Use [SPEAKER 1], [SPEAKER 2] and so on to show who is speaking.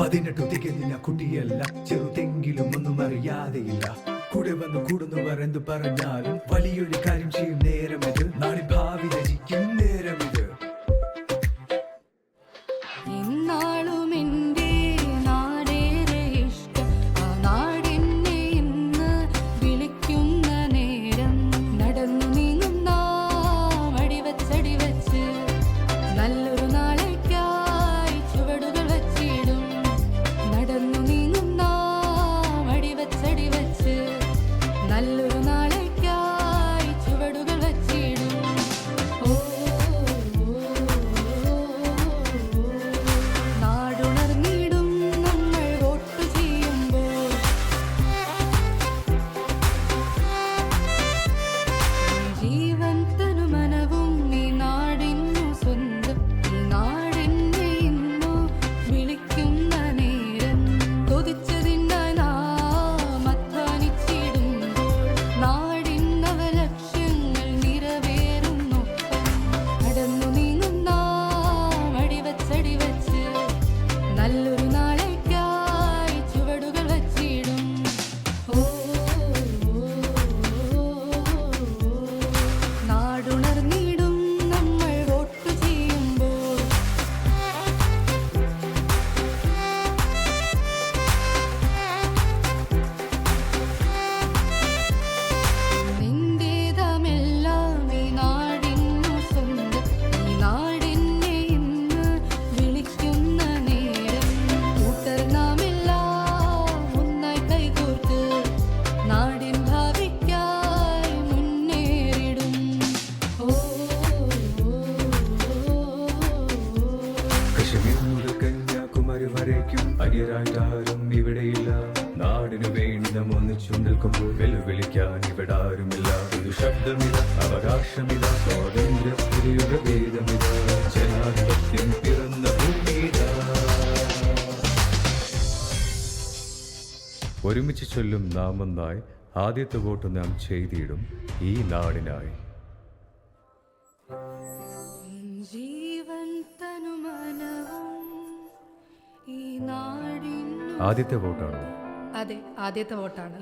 [SPEAKER 1] പതിനെട്ടു തികഞ്ഞില്ല കുട്ടിയല്ല. ചെറുതെങ്കിലും ഒന്നും അറിയാതെയില്ല. കൂടെ വന്ന് കൂടുന്നവർ എന്തു പറഞ്ഞാലും വലിയൊരു കാര്യം ചെയ്യും കന്യാകുമാരി അടിയരായിട്ടാരും ഇവിടെയില്ല. നാടിനു വേണ്ടി നാം ഒന്നിച്ചു നിൽക്കുമ്പോൾ വെല്ലുവിളിക്കാൻ ഇവിടെ ആരുമില്ല. ഒരു ശബ്ദമില്ല അവകാശമില്ല സ്വാതന്ത്ര്യ ഭേദമില്ല. ജനാധിപത്യം പിറന്ന ഭൂമിയിലാ.
[SPEAKER 2] ഒരുമിച്ച് ചൊല്ലും നാം ഒന്നായി ആദ്യത്തെ വോട്ട് നാം ചെയ്തിടും ഈ നാടിനായി.
[SPEAKER 3] ജീവൻ
[SPEAKER 2] ആദ്യത്തെ വോട്ടാണോ?
[SPEAKER 4] അതെ ആദ്യത്തെ വോട്ടാണ്.